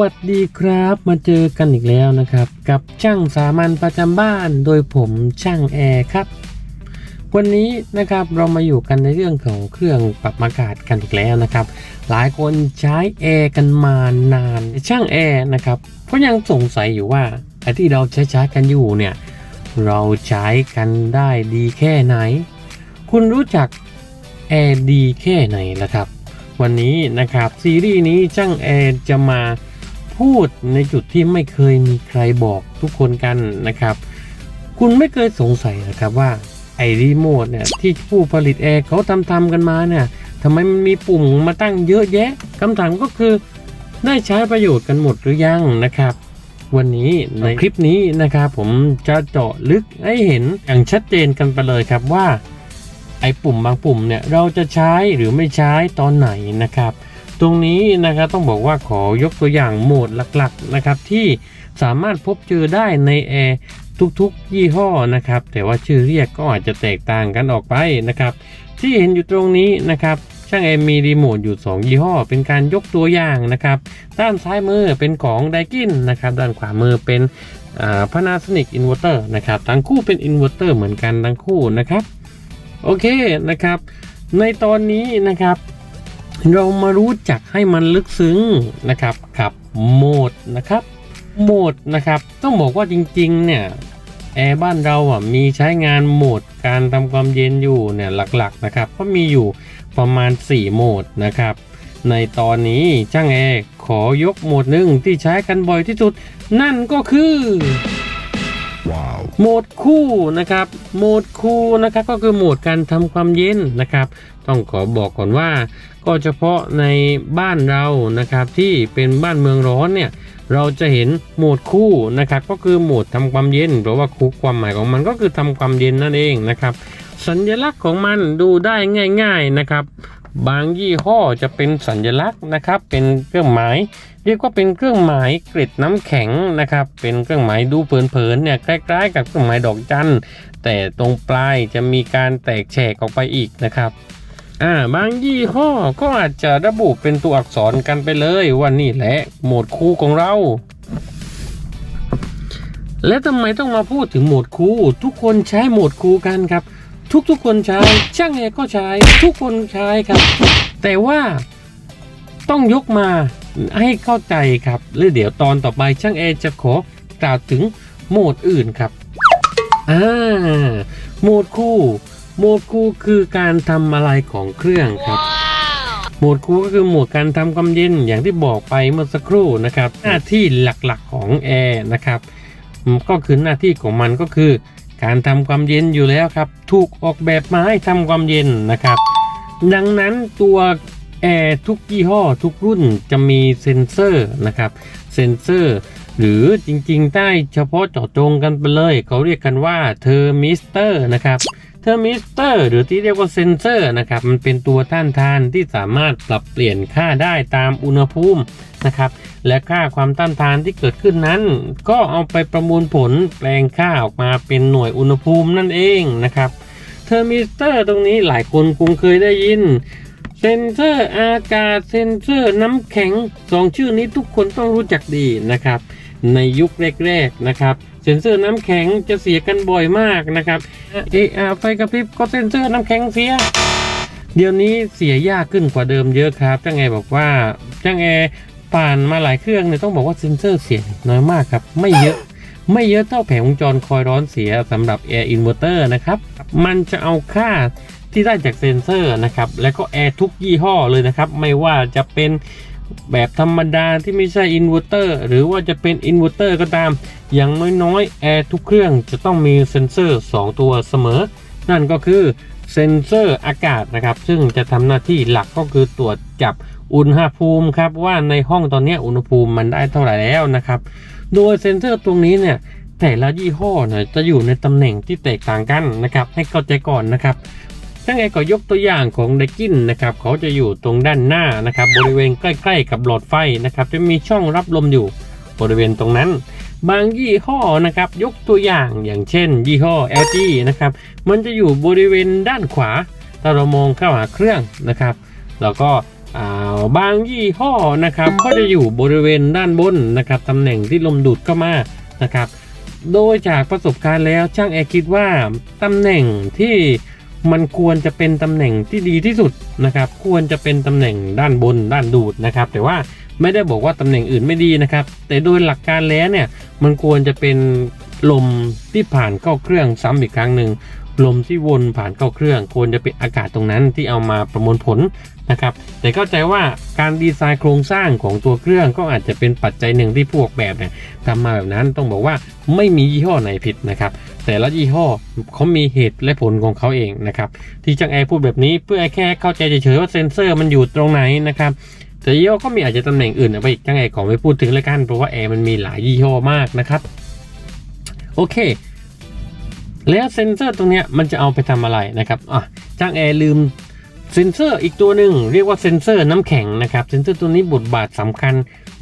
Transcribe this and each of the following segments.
สวัสดีครับ มาเจอกันอีกแล้วนะครับ กับช่างสามัญประจำบ้านโดยผมช่างแอร์ครับ วันนี้นะครับเรามาอยู่กันในเรื่องของเครื่องปรับอากาศกันอีกแล้วนะครับ หลายคนใช้แอร์กันมานานช่างแอร์นะครับก็ยังสงสัยอยู่ว่าไอ้ที่เราใช้ใช้กันอยู่เนี่ยเราใช้กันได้ดีแค่ไหน คุณรู้จักแอร์ดีแค่ไหนล่ะครับวันนี้นะครับซีรีส์นี้ช่างแอร์จะมา พูดในจุดที่ไม่เคยมีใครบอกทุกคนกันนะครับ คุณไม่เคยสงสัยนะครับว่าไอ้รีโมทเนี่ยที่ผู้ผลิตแอร์เขาทำทำกันมาเนี่ยทำไมมันมีปุ่มมาตั้งเยอะแยะคำถามก็คือ ได้ใช้ประโยชน์กันหมดหรือยังนะครับ วันนี้ในคลิปนี้นะครับผมจะเจาะลึกให้เห็นอย่างชัดเจนกันไปเลยครับว่า ไอ้ปุ่มบางปุ่มเนี่ยเราจะใช้หรือไม่ใช้ตอนไหนนะครับ ตรงนี้นะครับต้องบอกว่าขอยกตัวอย่างโหมดหลักๆนะครับที่สามารถพบเจอได้ในแอร์ทุกๆ ยี่ห้อนะครับ แต่ว่าชื่อเรียกก็อาจจะแตกต่างกันออกไปนะครับ ที่เห็นอยู่ตรงนี้นะครับช่างแอร์มีรีโมทอยู่ 2 ยี่ห้อ เป็นการยกตัวอย่างนะครับ ด้านซ้ายมือเป็นของไดกินนะครับ ด้านขวามือเป็นพานาโซนิกอินเวอร์เตอร์นะครับ ทั้งคู่เป็นอินเวอร์เตอร์เหมือนกันทั้งคู่นะครับ โอเคนะครับ ในตอนนี้นะครับ เรามารู้จักให้มันลึกซึ้งนะครับกับโหมดนะครับโหมดนะครับต้องบอกว่าจริงๆเนี่ยแอร์บ้านเราอะมีใช้งานโหมดการทำความเย็นอยู่เนี่ยหลักๆนะครับก็มีอยู่ประมาณ 4 โหมดนะครับ ในตอนนี้ช่างแอร์ขอยกโหมดหนึ่งที่ใช้กันบ่อยที่สุด นั่นก็คือ Wow. โหมดคู่นะครับโหมดคู่นะครับก็คือโหมดการทำความเย็นนะครับ ต้องขอบอกก่อนว่า ก็เฉพาะในบ้านเรานะครับที่เป็นบ้านเมืองร้อนเนี่ยเราจะเห็นโหมดคู่นะครับก็คือโหมดทำความเย็น เพราะว่าคู่ความหมายของมันก็คือทำความเย็นนั่นเองนะครับ สัญลักษณ์ของมันดูได้ง่าย ๆนะครับ บางยี่ห้อจะเป็นสัญลักษณ์นะครับ เป็นเครื่องหมาย เรียกว่าเป็นเครื่องหมายเกล็ดน้ำแข็งนะครับ เป็นเครื่องหมายดูเผินๆเนี่ยคล้ายๆ กับเครื่องหมายดอกจันแต่ตรงปลายจะมีการแตกแฉกออกไปอีกนะครับ อ่าบางยี่ห้อก็อาจจะระบุเป็นตัวอักษรกันไปเลยว่านี่แหละโหมดคู่ของเรา และทำไมต้องมาพูดถึงโหมดคู่ ทุกคนใช้โหมดคู่กันครับ ทุกๆคนใช้ช่างแอร์ก็ใช้ทุกคนใช้ครับ แต่ว่าต้องยกมาให้เข้าใจครับแล้วเดี๋ยวตอนต่อไปช่างแอร์จะขอกล่าวถึงโหมดอื่นครับอ่าโหมดคู่ โหมดคูคือการทำอะไรของเครื่องครับโหมดคูก็คือโหมดการทำความเย็นอย่างที่บอกไปเมื่อสักครู่นะครับ หน้าที่หลักๆของแอร์นะครับก็คือหน้าที่ของมันก็คือ การทำความเย็นอยู่แล้วครับ ถูกออกแบบมาให้ทำความเย็นนะครับ ดังนั้นตัวแอร์ทุกยี่ห้อทุกรุ่นจะมีเซ็นเซอร์นะครับเซ็นเซอร์หรือจริงๆ ได้เฉพาะเจาะจงกันไปเลย เขาเรียกกันว่าเทอร์มิสเตอร์นะครับ ทอร์มิสเตอร์หรือที่เรียกว่าเซนเซอร์นะครับมันเป็นตัวต้านทานที่สามารถปรับเปลี่ยนค่าได้ตามอุณหภูมินะครับและค่าความต้านทานที่เกิดขึ้นนั้น ก็เอาไปประมวลผลแปลงค่าออกมาเป็นหน่วยอุณหภูมินั่นเองนะครับเทอร์มิสเตอร์ตรงนี้หลายคนคงเคยได้ยินเซนเซอร์อากาศเซนเซอร์น้ำแข็งสองชื่อนี้ทุกคนต้องรู้จักดีนะครับ ในยุคแรก ๆนะครับ ซนเซอร์น้ำแข็งจะเสียกันบ่อยมากนะครับเออไฟกระพริบก็เซนเซอร์น้ำแข็งเสีย เดี๋ยวนี้เสียยากขึ้นกว่าเดิมเยอะครับจ้างแอร์บอกว่าจ้างแอร์ผ่านมาหลายเครื่องเนี่ยต้องบอกว่าเซนเซอร์เสียน้อยมากครับ ไม่เยอะไม่เยอะเท่าแผงวงจรคอยร้อนเสียสำหรับ Air Inverter นะครับ มันจะเอาค่าที่ได้จากเซนเซอร์นะครับ แล้วก็แอร์ทุกยี่ห้อเลยนะครับ ไม่ว่าจะเป็น แบบธรรมดาที่ไม่ใช่อินเวอร์เตอร์หรือว่าจะเป็นอินเวอร์เตอร์ก็ตาม อย่างน้อยๆแอร์ทุกเครื่องจะต้องมีเซนเซอร์ 2 ตัวเสมอ นั่นก็คือเซนเซอร์อากาศนะครับ ซึ่งจะทำหน้าที่หลักก็คือตรวจจับอุณหภูมิครับว่าในห้องตอนนี้อุณหภูมิมันได้เท่าไหร่แล้วนะครับ โดยเซนเซอร์ตรงนี้เนี่ยแต่ละยี่ห้อเนี่ยจะอยู่ในตำแหน่งที่แตกต่างกันนะครับ ให้เข้าใจก่อนนะครับ ถ้าไงก็ยกตัวอย่างของไดกินนะครับเขาจะอยู่ตรงด้านหน้านะครับ บริเวณใกล้ ๆ กับหลอดไฟนะครับ จะมีช่องรับลมอยู่บริเวณตรงนั้น บางยี่ห้อนะครับยกตัวอย่างอย่างเช่น ยี่ห้อ LG นะครับมันจะอยู่บริเวณด้านขวาถ้าเรามองเข้าหาเครื่องนะครับ แล้วก็บางยี่ห้อนะครับก็จะอยู่บริเวณด้านบนนะครับตำแหน่งที่ลมดูดเข้ามานะครับ โดยจากประสบการณ์แล้วช่างแอร์คิดว่าตำแหน่งที่ มันควรจะเป็นตำแหน่งที่ดีที่สุดนะครับ ควรจะเป็นตำแหน่งด้านบนด้านดูดนะครับ แต่ว่าไม่ได้บอกว่าตำแหน่งอื่นไม่ดีนะครับ แต่โดยหลักการแล้วเนี่ยมันควรจะเป็นลมที่ผ่านเข้าเครื่องซ้ำอีกครั้งหนึ่ง ลมที่วนผ่านเข้าเครื่อง ควรจะเป็นอากาศตรงนั้นที่เอามาประมวลผลนะครับ แต่เข้าใจว่าการดีไซน์โครงสร้างของตัวเครื่องก็อาจจะเป็นปัจจัยหนึ่งที่พวกแบบเนี่ยทำมาแบบนั้นต้องบอกว่าไม่มียี่ห้อไหนผิดนะครับ แต่ละยี่ห้อเขามีเหตุและผลของเขาเองนะครับที่จังแอร์พูดแบบนี้เพื่อแค่เข้าใจเฉยๆว่าเซ็นเซอร์มันอยู่ตรงไหนนะครับแต่ยี่ห้อก็มีอาจจะตำแหน่งอื่นไปอีกจังแอร์ขอไม่พูดถึงเลยกันเพราะว่าแอร์มันมีหลายยี่ห้อมากนะครับโอเค แล้วเซ็นเซอร์ตรงนี้มันจะเอาไปทำอะไรนะครับอะจ้างแอร์ลืมเซ็นเซอร์อีกตัวหนึ่งเรียกว่าเซ็นเซอร์น้ำแข็งนะครับเซ็นเซอร์ตัวนี้บทบาทสำคัญ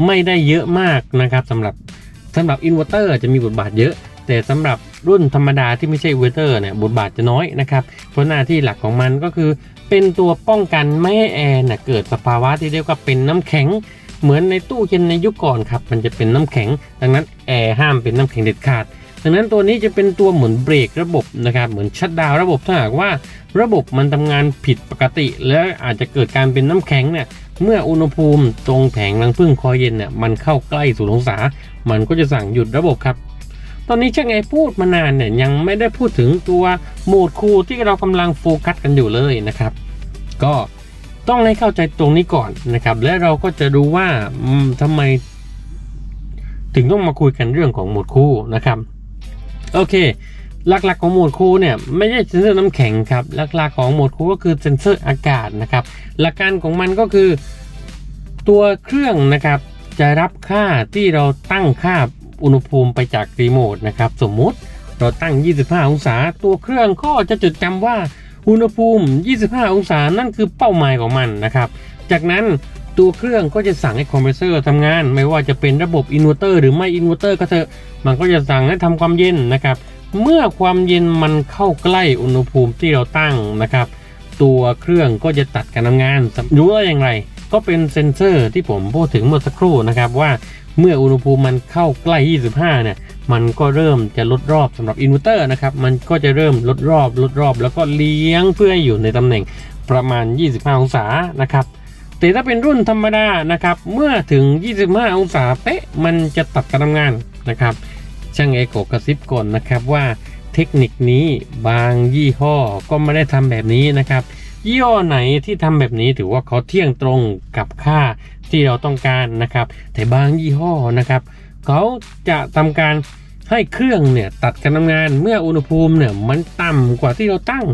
ไม่ได้เยอะมากนะครับสำหรับสำหรับอินเวอร์เตอร์จะมีบทบาทเยอะ แต่สำหรับรุ่นธรรมดาที่ไม่ใช่อินเวอร์เตอร์เนี่ยบทบาทจะน้อยนะครับเพราะหน้าที่หลักของมันก็คือ เป็นตัวป้องกันไม่ให้แอร์เนี่ยเกิดสภาวะที่เรียกว่าเป็นน้ำแข็งเหมือนในตู้เย็นในยุคก่อนครับมันจะเป็นน้ำแข็ง ดังนั้นแอร์ห้ามเป็นน้ำแข็งเด็ดขาด ดังนั้นตัวนี้จะเป็นตัวเหมือนเบรกระบบนะครับเหมือนชัดดาวระบบถ้าหากว่าระบบมันทำงานผิดปกติ และอาจจะเกิดการเป็นน้ำแข็งเนี่ยเมื่ออุณหภูมิตรงแผงรังผึ้งคอยเย็นเนี่ยมันเข้าใกล้ศูนย์องศา มันก็จะสั่งหยุดระบบครับ ตอนนี้ช่างไอพูดมานานเนี่ยยังไม่ได้พูดถึงตัวโหมดคูลที่เรากำลังโฟกัสกันอยู่เลยนะครับ ก็ต้องให้เข้าใจตรงนี้ก่อนนะครับ และเราก็จะรู้ว่าอืมทำไม ถึงต้องมาคุยกันเรื่องของโหมดคู่นะครับ โอเค หลักๆของโหมดคูเนี่ยไม่ใช่เซ็นเซอร์น้ำแข็งครับ หลักๆของโหมดคูก็คือเซ็นเซอร์อากาศนะครับ หลักการของมันก็คือตัวเครื่องนะครับจะรับค่าที่เราตั้งค่าอุณหภูมิไปจากรีโมทนะครับ สมมุติเราตั้ง 25 องศา ตัวเครื่องก็จะจดจำว่าอุณหภูมิ 25 องศานั่นคือเป้าหมายของมันนะครับ จากนั้น ตัวเครื่องก็จะสั่งให้คอมเพรสเซอร์ทำงาน ไม่ว่าจะเป็นระบบอินเวอร์เตอร์หรือไม่อินเวอร์เตอร์ก็เถอะมันก็จะสั่งให้ทำความเย็นนะครับ เมื่อความเย็นมันเข้าใกล้อุณหภูมิที่เราตั้งนะครับ ตัวเครื่องก็จะตัดการทำงานรู้ว่าอย่างไร ก็เป็นเซ็นเซอร์ที่ผมพูดถึงเมื่อสักครู่นะครับว่าเมื่ออุณหภูมิมันเข้าใกล้ 25 เนี่ย มันก็เริ่มจะลดรอบสำหรับอินเวอร์เตอร์นะครับ มันก็จะเริ่มลดรอบลดรอบ แล้วก็เลี้ยงเพื่อให้อยู่ในตำแหน่งประมาณ 25 องศานะครับ แต่ถ้าเป็นรุ่นธรรมดานะครับ เมื่อถึง 25 องศาเป๊ะมันจะตัดการทำงานนะครับ ช่างเอโกกระซิบก่อนนะครับว่าเทคนิคนี้บางยี่ห้อก็ไม่ได้ทำแบบนี้นะครับ ยี่ห้อไหนที่ทำแบบนี้ถือว่าเขาเที่ยงตรงกับค่าที่เราต้องการนะครับ แต่บางยี่ห้อนะครับ เขาจะทำการให้เครื่องเนี่ยตัดการทำงานเมื่ออุณหภูมิเนี่ยมันต่ำกว่าที่เราตั้ง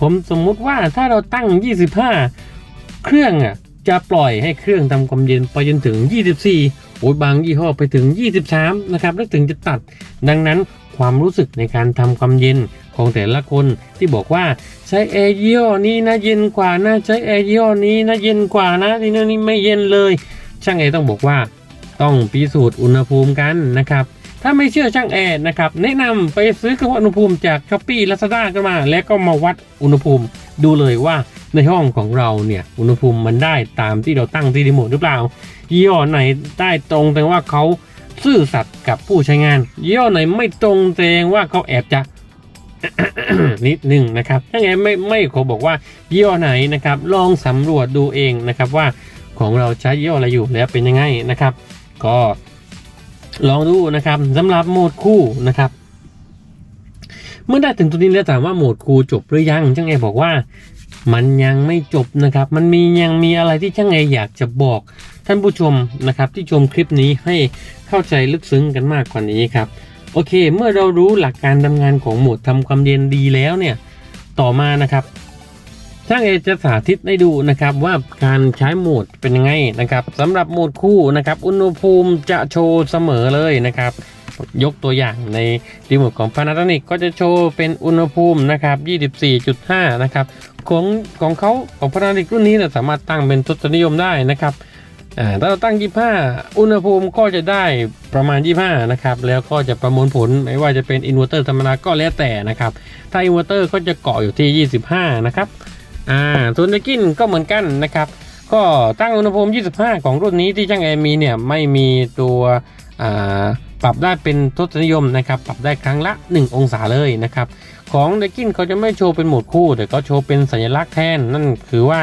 ผมสมมุติว่าถ้าเราตั้ง 25 เครื่องอะ จะปล่อยให้เครื่องทำความเย็นไปจนถึง 24 โอ้ยบางยี่ห้อไปถึง 23 นะครับ แล้วถึงจะตัด ดังนั้นความรู้สึกในการทำความเย็นของแต่ละคนที่บอกว่าใช้แอร์ยี่ห้อนี้นะเย็นกว่านะใช้แอร์ยี่ห้อนี้นะเย็นกว่านะที่นั่นนี่ไม่เย็นเลย ช่างแอร์ต้องบอกว่าต้องพิสูจน์อุณหภูมิกันนะครับถ้าไม่เชื่อช่างแอร์นะครับแนะนำไปซื้อกระเพาะอุณหภูมิจากช้อปปี้ลาซาด้ากันมา แล้วก็มาวัดอุณหภูมิดูเลยว่า ในห้องของเราเนี่ยอุณหภูมิมันได้ตามที่เราตั้งที่รีโมทหรือเปล่ายี่ห้อไหนได้ตรงแต่ว่าเขาซื่อสัตย์กับผู้ใช้งานยี่ห้อไหนไม่ตรงแสดงว่าเขาแอบจะนิดหนึ่งนะครับถ้าไงไม่ไม่ขอบอกว่ายี่ห้อไหนนะครับ ลองสำรวจดูเองนะครับว่าของเราใช้ยี่ห้ออะไรอยู่แล้วเป็นยังไงนะครับ ก็ลองดูนะครับสำหรับโหมดคู่นะครับ เมื่อได้ถึงตรงนี้แล้วถามว่าโหมดคู่จบหรือยังช่างไอบอกว่า มันยังไม่จบนะครับ มันมียังมีอะไรที่ช่างไออยากจะบอกท่านผู้ชมนะครับที่ชมคลิปนี้ให้เข้าใจลึกซึ้งกันมากกว่านี้ครับ โอเค เมื่อเรารู้หลักการทำงานของโหมดทำความเย็นดีแล้วเนี่ยต่อมานะครับช่างเอจะสาธิตให้ดูนะครับว่าการใช้โหมดเป็นยังไงนะครับสำหรับโหมดคู่นะครับ อุณหภูมิจะโชว์เสมอเลยนะครับ ยกตัวอย่างในรีโมทของ Panasonic ก็จะโชว์เป็นอุณหภูมินะครับ 24.5 นะครับ ของของเขาของ Panasonic รุ่นนี้นี่ยสามารถตั้งเป็นทศนิยมได้นะครับถ้าเราตั้ง 25 อุณหภูมิก็จะได้ประมาณ 25 นะครับ แล้วก็จะประมวลผลไม่ว่าจะเป็นอินเวอร์เตอร์ธรรมดาก็แล้วแต่นะครับ ถ้าอินเวอร์เตอร์ก็จะเกาะอยู่ที่ 25 นะครับอ่าส่วนในกินก็เหมือนกันนะครับ ก็ตั้งอุณหภูมิ 25 ของรุ่นนี้ที่ช่างแอร์มีเนี่ยไม่มีตัวอ่า ปรับได้เป็นทศนิยมนะครับปรับได้ครั้งละ 1 องศาเลยนะครับของเดกินเขาจะไม่โชว์เป็นโหมดคู่แต่ก็โชว์เป็นสัญลักษณ์แทนนั่นคือว่า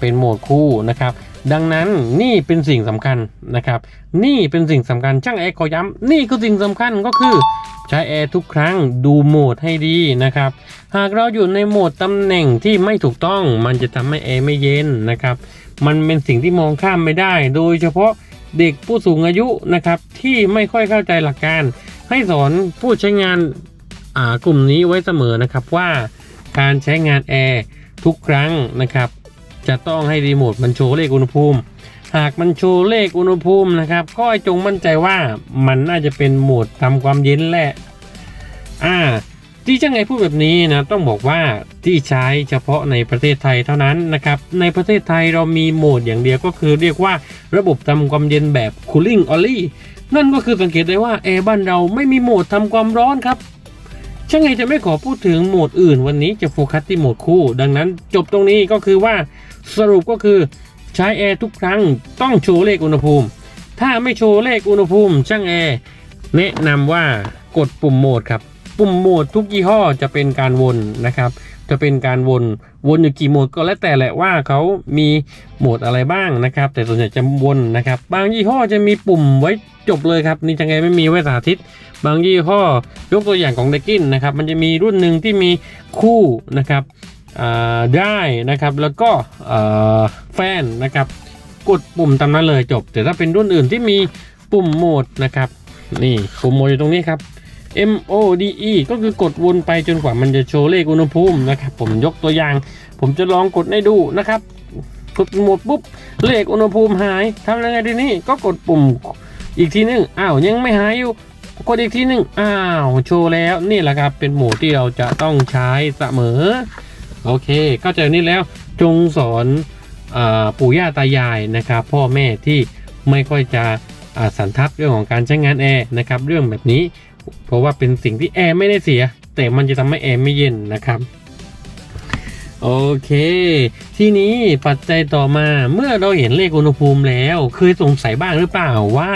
เป็นโหมดคู่นะครับดังนั้นนี่เป็นสิ่งสำคัญนะครับนี่เป็นสิ่งสำคัญช่างแอร์ขอย้ำนี่คือสิ่งสำคัญก็คือใช้แอร์ทุกครั้งดูโหมดให้ดีนะครับหากเราอยู่ในโหมดตำแหน่งที่ไม่ถูกต้อง มันจะทำให้แอร์ไม่เย็นนะครับมันเป็นสิ่งที่มองข้ามไม่ได้ โดยเฉพาะ เด็กผู้สูงอายุนะครับที่ไม่ค่อยเข้าใจหลักการ ให้สอนผู้ใช้งานอ่ากลุ่มนี้ไว้เสมอนะครับว่าการใช้งานแอร์ทุกครั้งนะครับจะต้องให้รีโมทมันโชว์เลขอุณหภูมิ หากมันโชว์เลขอุณหภูมินะครับก็จงมั่นใจว่ามันน่าจะเป็นโหมดทำความเย็นแหละอ่า ที่ช่างไงพูดแบบนี้นะต้องบอกว่าที่ใช้เฉพาะในประเทศไทยเท่านั้นนะครับในประเทศไทยเรามีโหมดอย่างเดียวก็คือเรียกว่าระบบทำความเย็นแบบ cooling only นั่นก็คือสังเกตได้ว่าแอร์บ้านเราไม่มีโหมดทำความร้อนครับช่างไงจะไม่ขอพูดถึงโหมดอื่นวันนี้จะโฟกัสที่โหมดคู่ ดังนั้นจบตรงนี้ก็คือว่าสรุปก็คือใช้แอร์ทุกครั้งต้องโชว์เลขอุณหภูมิ ถ้าไม่โชว์เลขอุณหภูมิ ช่างแอร์แนะนำว่ากดปุ่มโหมดครับ ปุ่มโหมดทุกยี่ห้อจะเป็นการวนนะครับ จะเป็นการวนวนอยู่กี่โหมดก็แล้วแต่แหละว่าเขามีโหมดอะไรบ้างนะครับ แต่ส่วนใหญ่จะวนนะครับ บางยี่ห้อจะมีปุ่มไว้จบเลยครับนี่จังไงไม่มีไว้สาธิต บางยี่ห้อยกตัวอย่างของเดกินนะครับ มันจะมีรุ่นหนึ่งที่มีคู่นะครับได้นะครับแล้วก็แฟนนะครับ กดปุ่มตามนั้นเลยจบ แต่ถ้าเป็นรุ่นอื่นที่มีปุ่มโหมดนะครับนี่ปุ่มโหมดอยู่ตรงนี้ครับ M O D E ก็คือกดวนไปจนกว่ามันจะโชว์เลขอุณหภูมินะครับ ผมยกตัวอย่าง ผมจะลองกดให้ดูนะครับกดโหมดปุ๊บเลขอุณหภูมิหายทำยังไงทีนี้ก็กดปุ่มอีกทีนึงอ้าวยังไม่หายอยู่กดอีกทีหนึ่งอ้าวโชว์แล้วนี่แหละครับเป็นโหมดที่เราจะต้องใช้เสมอ โอเคเข้าใจนี่แล้วจงสอนอปู่ย่าตายายนะครับ พ่อแม่ที่ไม่ค่อยจะสันทัดเรื่องของการใช้งานแอร์นะครับ เรื่องแบบนี้ เพราะว่าเป็นสิ่งที่แอร์ไม่ได้เสีย แต่มันจะทำให้แอร์ไม่เย็นนะครับโอเค ทีนี้ปัจจัยต่อมาเมื่อเราเห็นเลขอุณหภูมิแล้ว เคยสงสัยบ้างหรือเปล่าว่า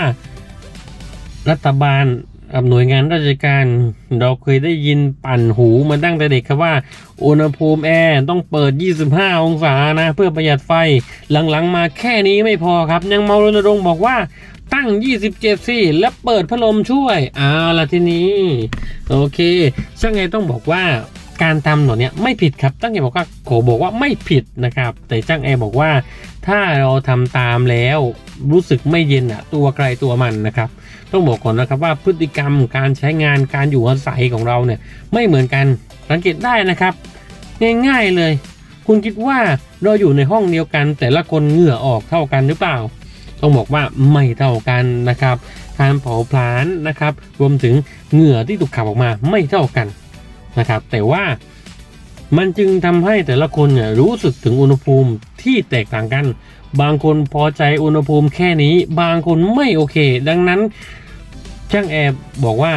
รัฐบาลกับหน่วยงานราชการเราเคยได้ยินปั่นหูมาตั้งแต่เด็กครับว่า อุณหภูมิแอร์ต้องเปิด 25 องศานะ เพื่อประหยัดไฟหลังๆมาแค่นี้ไม่พอครับ ยังเมารณรงค์บอกว่า ตั้ง 27สิและเปิดพัดลมช่วยเอาละทีนี้ โอเคช่างไงต้องบอกว่าการทำหนวเนี้ยไม่ผิดครับตั้งไงบอกว่าโขบอกว่าไม่ผิดนะครับ แต่จ้างแอร์บอกว่า ถ้าเราทำตามแล้วรู้สึกไม่เย็นอะตัวใครตัวมันนะครับ ต้องบอกก่อนนะครับว่าพฤติกรรมการใช้งานการอยู่อาศัยของเราเนี่ยไม่เหมือนกันสังเกตได้นะครับ ง่ายๆเลย คุณคิดว่าเราอยู่ในห้องเดียวกัน แต่ละคนเหงื่อออกเท่ากันหรือเปล่า ต้องบอกว่าไม่เท่ากันนะครับ การเผาผลาญนะครับ รวมถึงเหงื่อที่ถูกขับออกมาไม่เท่ากันนะครับ แต่ว่ามันจึงทำให้แต่ละคนเนี่ยรู้สึกถึงอุณหภูมิที่แตกต่างกัน บางคนพอใจอุณหภูมิแค่นี้ บางคนไม่โอเค ดังนั้นช่างแอร์บอกว่า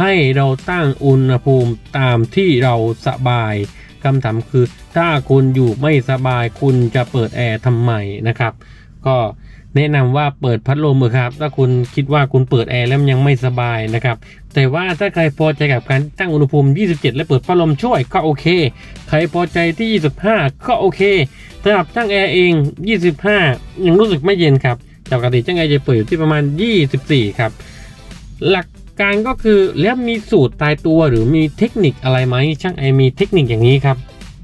ให้เราตั้งอุณหภูมิตามที่เราสบายคำถามคือถ้าคุณอยู่ไม่สบายคุณจะเปิดแอร์ทำไมนะครับ ก็ แนะนำว่าเปิดพัดลมเถอะครับ ถ้าคุณคิดว่าคุณเปิดแอร์แล้วมันยังไม่สบายนะครับ แต่ว่าถ้าใครพอใจกับการตั้งอุณหภูมิ 27 และเปิดพัดลมช่วยก็โอเค ใครพอใจที่ 25 ก็โอเคสำหรับช่างแอร์เอง 25 ยังรู้สึกไม่เย็นครับจากปกติช่างแอร์จะเปิดอยู่ที่ประมาณ 24 ครับ หลักการก็คือแล้วมีสูตรตายตัวหรือมีเทคนิคอะไรไหมช่างแอร์มีเทคนิคอย่างนี้ครับ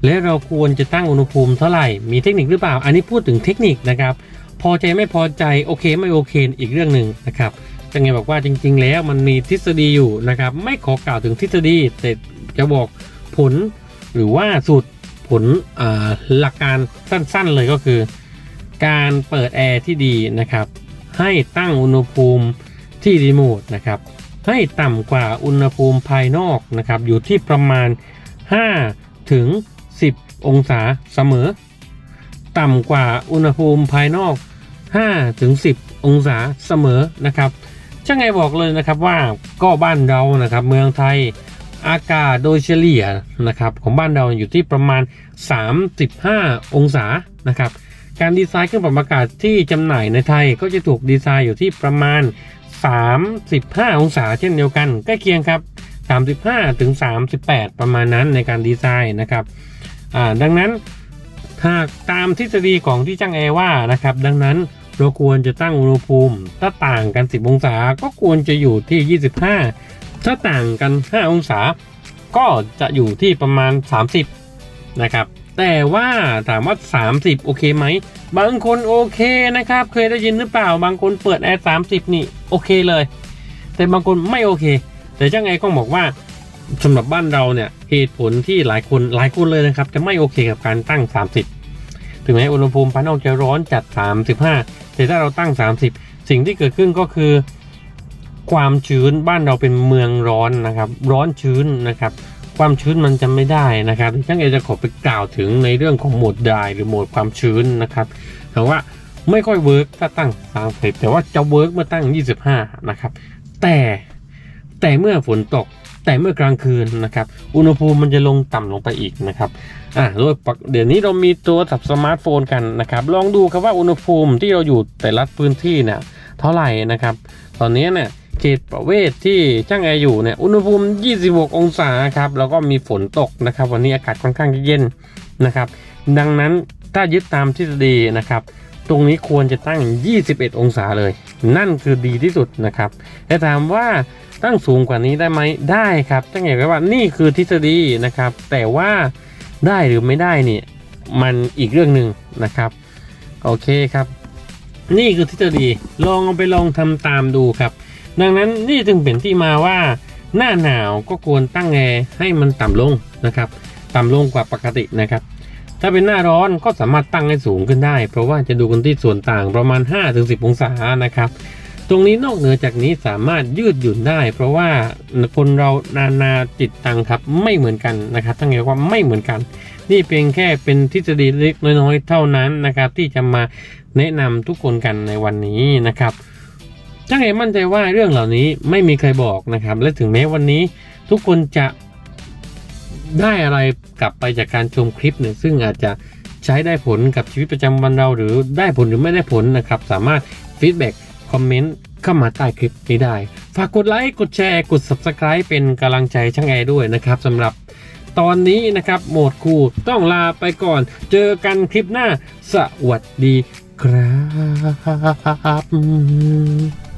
และเราควรจะตั้งอุณหภูมิเท่าไหร่ มีเทคนิคหรือเปล่า อันนี้พูดถึงเทคนิคนะครับ พอใจไม่พอใจโอเคไม่โอเคอีกเรื่องหนึ่งนะครับจังไงบอกว่าจริง ๆ แล้วมันมีทฤษฎีอยู่นะครับ ไม่ขอกล่าวถึงทฤษฎีแต่จะบอกผลหรือว่าสูตรผลหลักการสั้นๆเลยก็คือ การเปิดแอร์ที่ดีนะครับ ให้ตั้งอุณหภูมิที่รีโมทนะครับ ให้ต่ำกว่าอุณหภูมิภายนอกนะครับ อยู่ที่ประมาณ 5 ถึง 10 องศาเสมอ ต่ำกว่าอุณหภูมิภายนอก 5ถึง10 องศาเสมอนะครับช่างไงบอกเลยนะครับว่าก็บ้านเรานะครับเมืองไทยอากาศโดยเฉลี่ยนะครับของบ้านเราอยู่ที่ประมาณ 35 องศานะครับการดีไซน์เครื่องปรับอากาศที่จำหน่ายในไทยก็จะถูกดีไซน์อยู่ที่ประมาณ 35 องศาเช่นเดียวกันใกล้เคียงครับ 35ถึง38 ประมาณนั้นในการดีไซน์นะครับดังนั้นหากตามทฤษฎีของที่จ้างแอร์ว่านะครับ ดังนั้น เราควรจะตั้งอุณหภูมิ ถ้าต่างกัน 10 องศาก็ควรจะอยู่ที่ 25 ถ้าต่างกัน 5 องศา ก็จะอยู่ที่ประมาณ 30 นะครับ แต่ว่าถามว่า 30 โอเคไหม บางคนโอเคนะครับ เคยได้ยินหรือเปล่า บางคนเปิดแอร์30 นี่โอเคเลย แต่บางคนไม่โอเค แต่เจ้าไงก็บอกว่าสำหรับบ้านเราเนี่ยเหตุผลที่หลายคนหลายคนเลยนะครับ จะไม่โอเคกับการตั้ง 30 ถึงแม้อุณหภูมิภายนอกจะร้อนจัด 35 แต่ถ้าเราตั้ง 30 สิ่งที่เกิดขึ้นก็คือ ความชื้นบ้านเราเป็นเมืองร้อนนะครับ ร้อนชื้นนะครับ ความชื้นมันจะไม่ได้นะครับช่างเอจะขอไปกล่าวถึงในเรื่องของโหมดดายหรือโหมดความชื้นนะครับแต่ว่าไม่ค่อยเวิร์กถ้าตั้ง 30 แต่ว่าจะเวิร์กเมื่อตั้ง 25 นะครับ แต่แต่เมื่อฝนตก แต่เมื่อกลางคืนนะครับ อุณหภูมิมันจะลงต่ำลงไปอีกนะครับอ่าโดยเดี๋ยวนี้เรามีตัวสับสมาร์ทโฟนกันนะครับ ลองดูครับว่าอุณหภูมิที่เราอยู่แต่ละพื้นที่เนี่ยเท่าไหร่นะครับ ตอนนี้เนี่ยเขตประเวศที่ช่างแอร์อยู่เนี่ยอุณหภูมิ 26 องศาครับแล้วก็มีฝนตกนะครับ วันนี้อากาศค่อนข้างจะเย็นนะครับ ดังนั้นถ้ายึดตามทฤษฎีนะครับ ตรงนี้ควรจะตั้ง 21 องศาเลย นั่นคือดีที่สุดนะครับแต่ถามว่าตั้งสูงกว่านี้ได้ไหมได้ครับตั้งอย่างไรว่านี่คือทฤษฎีนะครับ แต่ว่าได้หรือไม่ได้เนี่ยมันอีกเรื่องหนึ่งนะครับ โอเคครับ นี่คือทฤษฎีลองเอาไปลองทำตามดูครับ ดังนั้นนี่จึงเป็นที่มาว่า หน้าหนาวก็ควรตั้งแอร์ให้มันต่ำลงนะครับ ต่ำลงกว่าปกตินะครับ ถ้าเป็นหน้าร้อนก็สามารถตั้งให้สูงขึ้นได้ เพราะว่าจะดูกันที่ส่วนต่างประมาณ 5-10 องศานะครับ ตรงนี้นอกเหนือจากนี้สามารถยืดหยุ่นได้ เพราะว่าคนเรานานาจิตตังครับไม่เหมือนกันนะครับทั้งไงว่าไม่เหมือนกัน นี่เพียงแค่เป็นทฤษฎีเล็กน้อยๆเท่านั้นนะครับ ที่จะมาแนะนำทุกคนกันในวันนี้นะครับช่างเอมั่นใจว่าเรื่องเหล่านี้ไม่มีใครบอกนะครับ และถึงแม้วันนี้ทุกคนจะ ได้อะไรกลับไปจากการชมคลิปเนี่ยซึ่งอาจจะใช้ได้ผลกับชีวิตประจำวันเราหรือได้ผลหรือไม่ได้ผลนะครับ สามารถฟีดแบ็กคอมเมนต์เข้ามาใต้คลิปนี้ได้ ฝากกดไลค์กดแชร์กด Subscribe เป็นกำลังใจช่างแอร์ด้วยนะครับสำหรับตอนนี้นะครับโหมดคูต้องลาไปก่อน เจอกันคลิปหน้า สวัสดีครับ